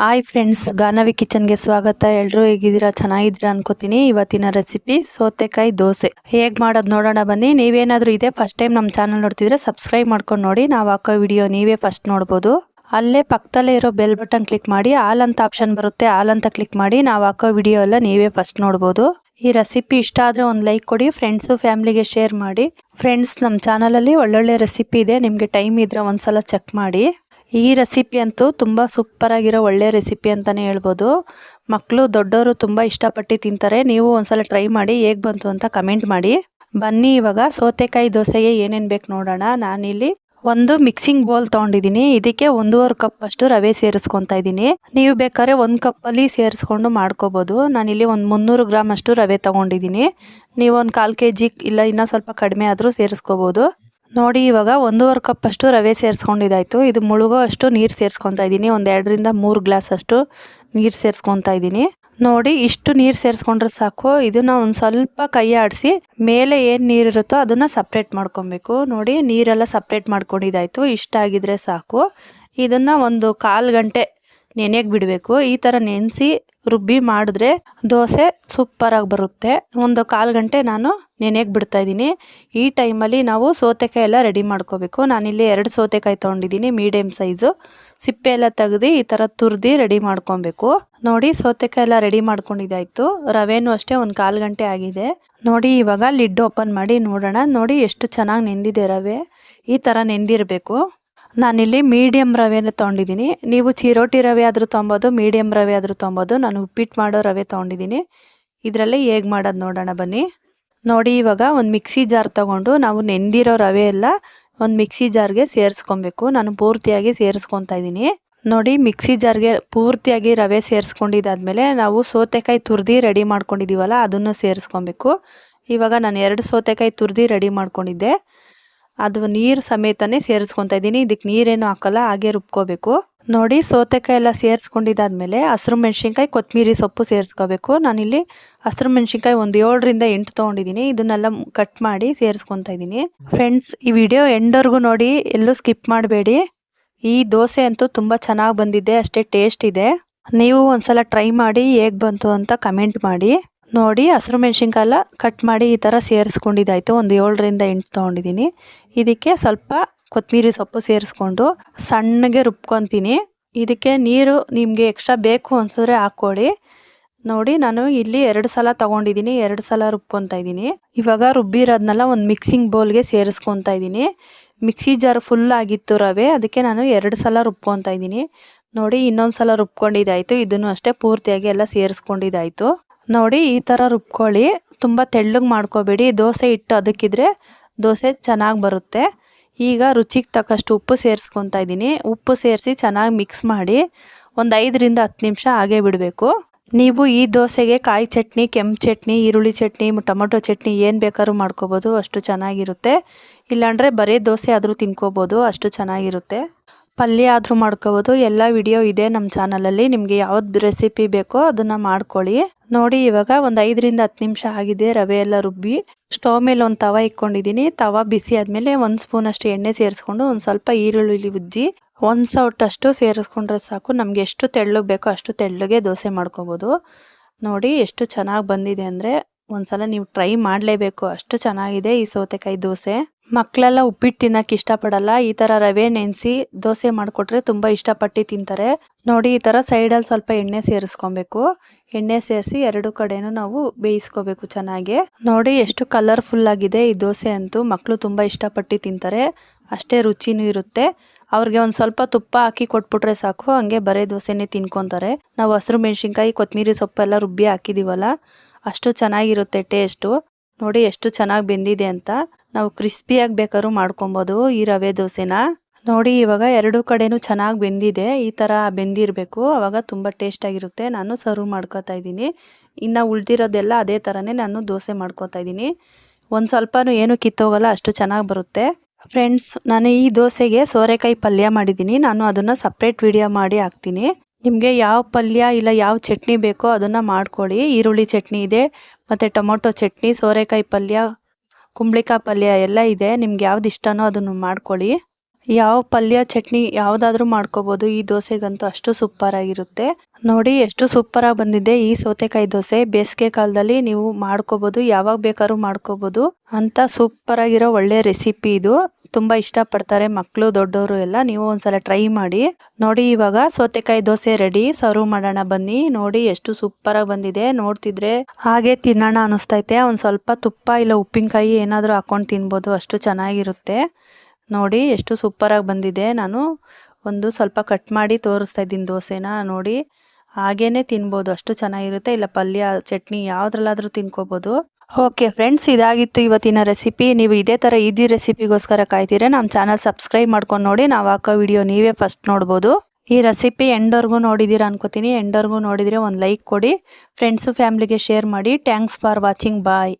Hi friends Ganavi ಕಿಚನ್ಗೆ ಸ್ವಾಗತ. ಎಲ್ಲರೂ ಹೇಗಿದ್ದೀರಾ? ಚೆನ್ನಾಗಿದ್ದೀರಾ ಅನ್ಕೋತೀನಿ. ಇವತ್ತಿನ ರೆಸಿಪಿ ಸೌತೆಕಾಯಿ ದೋಸೆ. ಹೇಗೆ ಮಾಡೋದು ನೋಡೋಣ ಬನ್ನಿ. ನೀವೇನಾದರೂ ಇದೆ ಫಸ್ಟ್ ಟೈಮ್ ನಮ್ಮ ಚಾನಲ್ ನೋಡ್ತಿದ್ರೆ ಸಬ್ಸ್ಕ್ರೈಬ್ ಮಾಡ್ಕೊಂಡು ನೋಡಿ. ನಾವು ಹಾಕೋ ವಿಡಿಯೋ ನೀವೇ ಫಸ್ಟ್ ನೋಡ್ಬೋದು. ಅಲ್ಲೇ ಪಕ್ಕದಲ್ಲೇ ಇರೋ ಬೆಲ್ ಬಟನ್ ಕ್ಲಿಕ್ ಮಾಡಿ ಆಲ್ ಅಂತ ಆಪ್ಷನ್ ಬರುತ್ತೆ ಆಲ್ ಅಂತ ಕ್ಲಿಕ್ ಮಾಡಿ, ನಾವು ಹಾಕೋ ವಿಡಿಯೋ ಎಲ್ಲ ನೀವೇ ಫಸ್ಟ್ ನೋಡ್ಬೋದು. ಈ ರೆಸಿಪಿ ಇಷ್ಟ ಆದರೆ ಒಂದು ಲೈಕ್ ಕೊಡಿ ಫ್ರೆಂಡ್ಸು ಫ್ಯಾಮಿಲಿಗೆ ಶೇರ್ ಮಾಡಿ. ಫ್ರೆಂಡ್ಸ್ ನಮ್ಮ ಚಾನಲಲ್ಲಿ ಒಳ್ಳೊಳ್ಳೆ ರೆಸಿಪಿ ಇದೆ. ನಿಮಗೆ ಟೈಮ್ ಇದ್ದರೆ ಒಂದ್ಸಲ ಚೆಕ್ ಮಾಡಿ. ಈ ರೆಸಿಪಿ ಅಂತೂ ತುಂಬ ಸೂಪರಾಗಿರೋ ಒಳ್ಳೆ ರೆಸಿಪಿ ಅಂತಲೇ ಹೇಳ್ಬೋದು. ಮಕ್ಕಳು ದೊಡ್ಡವರು ತುಂಬ ಇಷ್ಟಪಟ್ಟು ತಿಂತಾರೆ. ನೀವು ಒಂದ್ಸಲ ಟ್ರೈ ಮಾಡಿ ಹೇಗೆ ಬಂತು ಅಂತ ಕಮೆಂಟ್ ಮಾಡಿ. ಬನ್ನಿ ಇವಾಗ ಸೌತೆಕಾಯಿ ದೋಸೆಗೆ ಏನೇನು ಬೇಕು ನೋಡೋಣ. ನಾನಿಲ್ಲಿ ಒಂದು ಮಿಕ್ಸಿಂಗ್ ಬೌಲ್ ತೊಗೊಂಡಿದ್ದೀನಿ. ಇದಕ್ಕೆ ಒಂದೂವರೆ ಕಪ್ ಅಷ್ಟು ರವೆ ಸೇರಿಸ್ಕೊತಾ ಇದ್ದೀನಿ. ನೀವು ಬೇಕಾದ್ರೆ ಒಂದು ಕಪ್ಪಲ್ಲಿ ಸೇರಿಸ್ಕೊಂಡು ಮಾಡ್ಕೋಬೋದು. ನಾನಿಲ್ಲಿ ಒಂದು ಮುನ್ನೂರು ಗ್ರಾಮ್ ಅಷ್ಟು ರವೆ ತೊಗೊಂಡಿದ್ದೀನಿ. ನೀವು ಒಂದು ಕಾಲು ಕೆ ಜಿ ಇಲ್ಲ ಇನ್ನೂ ಸ್ವಲ್ಪ ಕಡಿಮೆ ಆದರೂ ಸೇರಿಸ್ಕೋಬೋದು. ನೋಡಿ, ಇವಾಗ ಒಂದೂವರೆ ಕಪ್ ಅಷ್ಟು ರವೆ ಸೇರಿಸ್ಕೊಂಡಿದ್ದಾಯಿತು. ಇದು ಮುಳುಗೋ ಅಷ್ಟು ನೀರು ಸೇರಿಸ್ಕೊತಾ ಇದ್ದೀನಿ. ಒಂದು ಎರಡರಿಂದ ಮೂರು ಗ್ಲಾಸ್ ಅಷ್ಟು ನೀರು ಸೇರಿಸ್ಕೊತಾ ಇದ್ದೀನಿ. ನೋಡಿ, ಇಷ್ಟು ನೀರು ಸೇರಿಸ್ಕೊಂಡ್ರೆ ಸಾಕು. ಇದನ್ನು ಒಂದು ಸ್ವಲ್ಪ ಕೈ ಆಡಿಸಿ, ಮೇಲೆ ಏನು ನೀರಿರುತ್ತೋ ಅದನ್ನು ಸಪ್ರೇಟ್ ಮಾಡ್ಕೊಬೇಕು. ನೋಡಿ, ನೀರೆಲ್ಲ ಸಪ್ರೇಟ್ ಮಾಡ್ಕೊಂಡಿದ್ದಾಯಿತು. ಇಷ್ಟ ಆಗಿದ್ರೆ ಸಾಕು. ಇದನ್ನು ಒಂದು ಕಾಲು ಗಂಟೆ ನೆನೆಗೆ ಬಿಡಬೇಕು. ಈ ಥರ ನೆನೆಸಿ ರುಬ್ಬಿ ಮಾಡಿದ್ರೆ ದೋಸೆ ಸೂಪರಾಗಿ ಬರುತ್ತೆ. ಒಂದು ಕಾಲು ಗಂಟೆ ನಾನು ನೆನೆಗೆ ಬಿಡ್ತಾ ಇದ್ದೀನಿ. ಈ ಟೈಮಲ್ಲಿ ನಾವು ಸೌತೆಕಾಯಿ ಎಲ್ಲ ರೆಡಿ ಮಾಡ್ಕೋಬೇಕು. ನಾನಿಲ್ಲಿ ಎರಡು ಸೌತೆಕಾಯಿ ತೊಗೊಂಡಿದ್ದೀನಿ ಮೀಡಿಯಮ್ ಸೈಜು. ಸಿಪ್ಪೆ ಎಲ್ಲ ತೆಗೆದು ಈ ಥರ ತುರ್ದು ರೆಡಿ ಮಾಡ್ಕೊಬೇಕು. ನೋಡಿ, ಸೌತೆಕಾಯಿ ಎಲ್ಲ ರೆಡಿ ಮಾಡ್ಕೊಂಡಿದ್ದಾಯಿತು. ರವೆನೂ ಅಷ್ಟೇ ಒಂದು ಕಾಲು ಗಂಟೆ ಆಗಿದೆ. ನೋಡಿ, ಇವಾಗ ಲಿಡ್ ಓಪನ್ ಮಾಡಿ ನೋಡೋಣ. ನೋಡಿ, ಎಷ್ಟು ಚೆನ್ನಾಗಿ ನೆಂದಿದೆ ರವೆ. ಈ ಥರ ನೆಂದಿರಬೇಕು. ನಾನಿಲ್ಲಿ ಮೀಡಿಯಮ್ ರವೆನ ತೊಗೊಂಡಿದ್ದೀನಿ. ನೀವು ಚಿರೋಟಿ ರವೆ ಆದರೂ ತೊಗೊಬೋದು ಮೀಡಿಯಮ್ ರವೆ ಆದರೂ ತೊಗೊಬೋದು. ನಾನು ಉಪ್ಪಿಟ್ಟು ಮಾಡೋ ರವೆ ತೊಗೊಂಡಿದ್ದೀನಿ. ಇದರಲ್ಲಿ ಹೇಗೆ ಮಾಡೋದು ನೋಡೋಣ ಬನ್ನಿ. ನೋಡಿ, ಇವಾಗ ಒಂದು ಮಿಕ್ಸಿ ಜಾರ್ ತೊಗೊಂಡು ನಾವು ನೆಂದಿರೋ ರವೆ ಎಲ್ಲ ಒಂದು ಮಿಕ್ಸಿ ಜಾರ್ಗೆ ಸೇರಿಸ್ಕೊಬೇಕು. ನಾನು ಪೂರ್ತಿಯಾಗಿ ಸೇರಿಸ್ಕೊತಾ ಇದ್ದೀನಿ. ನೋಡಿ ಮಿಕ್ಸಿ ಜಾರ್ಗೆ ಪೂರ್ತಿಯಾಗಿ ರವೆ ಸೇರಿಸ್ಕೊಂಡಿದ್ದಾದ್ಮೇಲೆ ನಾವು ಸೌತೆಕಾಯಿ ತುರ್ದು ರೆಡಿ ಮಾಡ್ಕೊಂಡಿದ್ದೀವಲ್ಲ, ಅದನ್ನು ಸೇರಿಸ್ಕೊಬೇಕು. ಇವಾಗ ನಾನು ಎರಡು ಸೌತೆಕಾಯಿ ತುರ್ದು ರೆಡಿ ಮಾಡ್ಕೊಂಡಿದ್ದೆ. ಅದು ನೀರು ಸಮೇತನೇ ಸೇರಿಸ್ಕೊತಾ ಇದ್ದೀನಿ. ಇದಕ್ಕೆ ನೀರೇನು ಹಾಕಲ್ಲ, ಹಾಗೆ ರುಬ್ಕೋಬೇಕು. ನೋಡಿ, ಸೌತೆಕಾಯಿ ಎಲ್ಲ ಸೇರಿಸ್ಕೊಂಡಿದ್ದಾದ್ಮೇಲೆ ಹಸಿರು ಮೆಣಸಿನ್ಕಾಯಿ ಕೊತ್ತಂಬರಿ ಸೊಪ್ಪು ಸೇರಿಸ್ಕೋಬೇಕು. ನಾನಿಲ್ಲಿ ಹಸಿರು ಮೆಣಸಿನ್ಕಾಯಿ ಒಂದು ಏಳರಿಂದ ಎಂಟು ತೊಗೊಂಡಿದ್ದೀನಿ. ಇದನ್ನೆಲ್ಲ ಕಟ್ ಮಾಡಿ ಸೇರಿಸ್ಕೊತಾ ಇದ್ದೀನಿ. ಫ್ರೆಂಡ್ಸ್ ಈ ವಿಡಿಯೋ ಎಂಡವರೆಗೂ ನೋಡಿ, ಎಲ್ಲೂ ಸ್ಕಿಪ್ ಮಾಡಬೇಡಿ. ಈ ದೋಸೆ ಅಂತೂ ತುಂಬ ಚೆನ್ನಾಗಿ ಬಂದಿದೆ, ಅಷ್ಟೇ ಟೇಸ್ಟ್ ಇದೆ. ನೀವು ಒಂದ್ಸಲ ಟ್ರೈ ಮಾಡಿ, ಹೇಗೆ ಬಂತು ಅಂತ ಕಮೆಂಟ್ ಮಾಡಿ. ನೋಡಿ ಹಸಿರು ಮೆಣಸಿನ್ಕಾಯಲ್ಲ ಕಟ್ ಮಾಡಿ ಈ ಥರ ಸೇರಿಸ್ಕೊಂಡಿದ್ದಾಯಿತು. ಒಂದು ಏಳರಿಂದ ಎಂಟು ತೊಗೊಂಡಿದ್ದೀನಿ. ಇದಕ್ಕೆ ಸ್ವಲ್ಪ ಕೊತ್ತಂಬರಿ ಸೊಪ್ಪು ಸೇರಿಸ್ಕೊಂಡು ಸಣ್ಣಗೆ ರುಬ್ಕೊತೀನಿ. ಇದಕ್ಕೆ ನೀರು ನಿಮಗೆ ಎಕ್ಸ್ಟ್ರಾ ಬೇಕು ಅನ್ಸಿದ್ರೆ ಹಾಕ್ಕೊಳ್ಳಿ ನೋಡಿ ನಾನು ಇಲ್ಲಿ ಎರಡು ಸಲ ತೊಗೊಂಡಿದ್ದೀನಿ, ಎರಡು ಸಲ ರುಬ್ಕೊತಾ ಇದ್ದೀನಿ. ಇವಾಗ ರುಬ್ಬಿರೋದ್ನೆಲ್ಲ ಒಂದು ಮಿಕ್ಸಿಂಗ್ ಬೌಲ್ಗೆ ಸೇರಿಸ್ಕೊತಾ ಇದ್ದೀನಿ. ಮಿಕ್ಸಿ ಜಾರ್ ಫುಲ್ ಆಗಿತ್ತು ರವೆ, ಅದಕ್ಕೆ ನಾನು ಎರಡು ಸಲ ರುಬ್ಕೊತಾ ಇದ್ದೀನಿ. ನೋಡಿ ಇನ್ನೊಂದು ಸಲ ರುಬ್ಕೊಂಡಿದ್ದಾಯಿತು. ಇದನ್ನು ಅಷ್ಟೇ ಪೂರ್ತಿಯಾಗಿ ಎಲ್ಲ ಸೇರಿಸ್ಕೊಂಡಿದ್ದಾಯ್ತು. ನೋಡಿ ಈ ಥರ ರುಬ್ಕೊಳ್ಳಿ. ತುಂಬ ತೆಳ್ಳಗೆ ಮಾಡ್ಕೋಬೇಡಿ. ದೋಸೆ ಇಟ್ಟು ಅದಕ್ಕಿದ್ರೆ ದೋಸೆ ಚೆನ್ನಾಗಿ ಬರುತ್ತೆ. ಈಗ ರುಚಿಗೆ ತಕ್ಕಷ್ಟು ಉಪ್ಪು ಸೇರಿಸ್ಕೊತಾ ಇದ್ದೀನಿ. ಉಪ್ಪು ಸೇರಿಸಿ ಚೆನ್ನಾಗಿ ಮಿಕ್ಸ್ ಮಾಡಿ ಒಂದು ಐದರಿಂದ ಹತ್ತು ನಿಮಿಷ ಹಾಗೆ ಬಿಡಬೇಕು. ನೀವು ಈ ದೋಸೆಗೆ ಕಾಯಿ ಚಟ್ನಿ, ಕೆಂಪು ಚಟ್ನಿ, ಈರುಳ್ಳಿ ಚಟ್ನಿ, ಟೊಮೊಟೊ ಚಟ್ನಿ ಏನು ಬೇಕಾದ್ರೂ ಮಾಡ್ಕೋಬೋದು. ಅಷ್ಟು ಚೆನ್ನಾಗಿರುತ್ತೆ. ಇಲ್ಲಾಂದರೆ ಬರೀ ದೋಸೆ ಆದರೂ ತಿನ್ಕೋಬೋದು. ಅಷ್ಟು ಚೆನ್ನಾಗಿರುತ್ತೆ. ಪಲ್ಯ ಆದರೂ ಮಾಡ್ಕೋಬೋದು. ಎಲ್ಲ ವಿಡಿಯೋ ಇದೆ ನಮ್ಮ ಚಾನಲಲ್ಲಿ. ನಿಮಗೆ ಯಾವ್ದು ರೆಸಿಪಿ ಬೇಕೋ ಅದನ್ನು ಮಾಡ್ಕೊಳ್ಳಿ. ನೋಡಿ, ಇವಾಗ ಒಂದು ಐದರಿಂದ ಹತ್ತು ನಿಮಿಷ ಆಗಿದೆ ರವೆ ಎಲ್ಲ ರುಬ್ಬಿ. ಸ್ಟವ್ ಮೇಲೆ ಒಂದು ತವ ಇಕ್ಕೊಂಡಿದ್ದೀನಿ ತವ ಬಿಸಿ ಆದಮೇಲೆ ಒಂದು ಸ್ಪೂನ್ ಅಷ್ಟು ಎಣ್ಣೆ ಸೇರಿಸ್ಕೊಂಡು ಒಂದು ಸ್ವಲ್ಪ ಈರುಳ್ಳಿ ಉಜ್ಜಿ, ಒಂದು ಸೌಟಷ್ಟು ಸೇರಿಸ್ಕೊಂಡ್ರೆ ಸಾಕು. ನಮಗೆ ಎಷ್ಟು ತೆಳ್ಳಗೆ ಬೇಕೋ ಅಷ್ಟು ತೆಳ್ಳಗೆ ದೋಸೆ ಮಾಡ್ಕೋಬೋದು. ನೋಡಿ, ಎಷ್ಟು ಚೆನ್ನಾಗಿ ಬಂದಿದೆ ಅಂದರೆ ಒಂದ್ಸಲ ನೀವು ಟ್ರೈ ಮಾಡಲೇಬೇಕು. ಅಷ್ಟು ಚೆನ್ನಾಗಿದೆ ಈ ಸೌತೆಕಾಯಿ ದೋಸೆ. ಮಕ್ಕಳೆಲ್ಲ ಉಪ್ಪಿಟ್ಟು ತಿನ್ನಕ್ಕೆ ಇಷ್ಟಪಡಲ್ಲ. ಈ ಥರ ರವೆ, ನೆನೆಸಿ, ದೋಸೆ ಮಾಡಿಕೊಟ್ರೆ ತುಂಬ ಇಷ್ಟಪಟ್ಟು ತಿಂತಾರೆ. ನೋಡಿ, ಈ ಥರ ಸೈಡಲ್ಲಿ ಸ್ವಲ್ಪ ಎಣ್ಣೆ ಸೇರಿಸ್ಕೊಬೇಕು. ಎಣ್ಣೆ ಸೇರಿಸಿ ಎರಡು ಕಡೆನೂ ನಾವು ಬೇಯಿಸ್ಕೋಬೇಕು ಚೆನ್ನಾಗಿ. ನೋಡಿ, ಎಷ್ಟು ಕಲರ್ಫುಲ್ ಆಗಿದೆ ಈ ದೋಸೆ ಅಂತೂ. ಮಕ್ಕಳು ತುಂಬ ಇಷ್ಟಪಟ್ಟು ತಿಂತಾರೆ. ಅಷ್ಟೇ ರುಚಿನೂ ಇರುತ್ತೆ. ಅವ್ರಿಗೆ ಒಂದು ಸ್ವಲ್ಪ ತುಪ್ಪ ಹಾಕಿ ಕೊಟ್ಬಿಟ್ರೆ ಸಾಕು. ಹಂಗೆ ಬರೇ ದೋಸೆನೇ ತಿನ್ಕೊತಾರೆ. ನಾವು ಹಸಿರು ಮೆಣಸಿನ್ಕಾಯಿ ಕೊತ್ತಂಬರಿ ಸೊಪ್ಪೆಲ್ಲ ರುಬ್ಬಿ ಹಾಕಿದ್ದೀವಲ್ಲ ಅಷ್ಟು ಚೆನ್ನಾಗಿರುತ್ತೆ ಟೇಸ್ಟು ನೋಡಿ, ಎಷ್ಟು ಚೆನ್ನಾಗಿ ಬೆಂದಿದೆ ಅಂತ. ನಾವು ಕ್ರಿಸ್ಪಿಯಾಗಿ ಬೇಕಾದ್ರೂ ಮಾಡ್ಕೊಬೋದು ಈ ರವೆ ದೋಸೆನ. ನೋಡಿ ಇವಾಗ ಎರಡು ಕಡೆನೂ ಚೆನ್ನಾಗಿ ಬೆಂದಿದೆ. ಈ ಥರ ಬೆಂದಿರಬೇಕು. ಆವಾಗ ತುಂಬ ಟೇಸ್ಟಾಗಿರುತ್ತೆ ನಾನು ಸರ್ವ್ ಮಾಡ್ಕೋತಾ ಇದ್ದೀನಿ. ಇನ್ನು ಉಳಿದಿರೋದೆಲ್ಲ ಅದೇ ಥರನೇ ನಾನು ದೋಸೆ ಮಾಡ್ಕೋತಾ ಇದ್ದೀನಿ. ಒಂದು ಸ್ವಲ್ಪನೂ ಏನು ಕಿತ್ತೋಗಲ್ಲ, ಅಷ್ಟು ಚೆನ್ನಾಗಿ ಬರುತ್ತೆ. ಫ್ರೆಂಡ್ಸ್ ನಾನು ಈ ದೋಸೆಗೆ ಸೋರೆಕಾಯಿ ಪಲ್ಯ ಮಾಡಿದ್ದೀನಿ. ನಾನು ಅದನ್ನು ಸಪ್ರೇಟ್ ವಿಡಿಯೋ ಮಾಡಿ ಹಾಕ್ತೀನಿ. ನಿಮಗೆ ಯಾವ ಪಲ್ಯ ಇಲ್ಲ ಯಾವ ಚಟ್ನಿ ಬೇಕೋ ಅದನ್ನು ಮಾಡ್ಕೊಳ್ಳಿ. ಈರುಳ್ಳಿ ಚಟ್ನಿ ಇದೆ, ಮತ್ತು ಟೊಮೊಟೊ ಚಟ್ನಿ, ಸೋರೆಕಾಯಿ ಪಲ್ಯ ಕುಂಬಳಿಕಾಯಿ ಪಲ್ಯ ಎಲ್ಲ ಇದೆ. ನಿಮ್ಗೆ ಯಾವ್ದು ಇಷ್ಟನೋ ಅದನ್ನು ಮಾಡ್ಕೊಳ್ಳಿ. ಯಾವ ಪಲ್ಯ, ಚಟ್ನಿ ಯಾವುದಾದ್ರೂ ಮಾಡ್ಕೋಬೋದು. ಈ ದೋಸೆಗಂತೂ ಅಷ್ಟು ಸೂಪರ್ ಆಗಿರುತ್ತೆ. ನೋಡಿ ಎಷ್ಟು ಸೂಪರ್ ಆಗಿ ಬಂದಿದೆ ಈ ಸೌತೆಕಾಯಿ ದೋಸೆ. ಬೇಸಿಗೆ ಕಾಲದಲ್ಲಿ ನೀವು ಮಾಡ್ಕೋಬೋದು. ಯಾವಾಗ ಬೇಕಾದ್ರೂ ಮಾಡ್ಕೋಬೋದು. ಅಂತ ಸೂಪರ್ ಆಗಿರೋ ಒಳ್ಳೆ ರೆಸಿಪಿ ಇದು. ತುಂಬಾ ಇಷ್ಟಪಡ್ತಾರೆ ಮಕ್ಕಳು ದೊಡ್ಡವರು ಎಲ್ಲ. ನೀವು ಒಂದ್ಸಲ ಟ್ರೈ ಮಾಡಿ. ನೋಡಿ ಇವಾಗ ಸೌತೆಕಾಯಿ ದೋಸೆ ರೆಡಿ ಸರ್ವ್ ಮಾಡೋಣ ಬನ್ನಿ. ನೋಡಿ ಎಷ್ಟು ಸೂಪರ್ ಆಗಿ ಬಂದಿದೆ. ನೋಡ್ತಿದ್ರೆ ಹಾಗೆ ತಿನ್ನೋಣ ಅನಿಸ್ತೈತೆ. ಒಂದ್ ಸ್ವಲ್ಪ ತುಪ್ಪ ಇಲ್ಲ ಉಪ್ಪಿನಕಾಯಿ ಏನಾದರೂ ಹಾಕೊಂಡು ತಿನ್ಬೋದು. ಅಷ್ಟು ಚೆನ್ನಾಗಿರುತ್ತೆ. ನೋಡಿ ಎಷ್ಟು ಸೂಪರಾಗಿ ಬಂದಿದೆ. ನಾನು ಒಂದು ಸ್ವಲ್ಪ ಕಟ್ ಮಾಡಿ ತೋರಿಸ್ತಾ ಇದ್ದೀನಿ ದೋಸೆನ. ನೋಡಿ, ಹಾಗೇನೆ ತಿನ್ಬೋದು. ಅಷ್ಟು ಚೆನ್ನಾಗಿರುತ್ತೆ. ಇಲ್ಲ ಪಲ್ಯ, ಚಟ್ನಿ ಯಾವುದ್ರಲ್ಲಾದರೂ ತಿನ್ಕೋಬೋದು. ಓಕೆ ಫ್ರೆಂಡ್ಸ್ ಇದಾಗಿತ್ತು ಇವತ್ತಿನ ರೆಸಿಪಿ ನೀವು ಇದೇ ಥರ ಈಜಿ ರೆಸಿಪಿಗೋಸ್ಕರ ಕಾಯ್ತೀರ ನಮ್ಮ ಚಾನಲ್ ಸಬ್ಸ್ಕ್ರೈಬ್ ಮಾಡ್ಕೊಂಡು ನೋಡಿ ನಾವು ಹಾಕೋ ವಿಡಿಯೋ ನೀವೇ ಫಸ್ಟ್ ನೋಡ್ಬೋದು. ಈ ರೆಸಿಪಿ ಎಂಡೋರ್ಗೂ ನೋಡಿದ್ದೀರಾ ಅನ್ಕೋತೀನಿ. ಎಂಡೋರ್ಗೂ ನೋಡಿದರೆ ಒಂದು ಲೈಕ್ ಕೊಡಿ. ಫ್ರೆಂಡ್ಸು ಫ್ಯಾಮ್ಲಿಗೆ ಶೇರ್ ಮಾಡಿ. Thanks for watching bye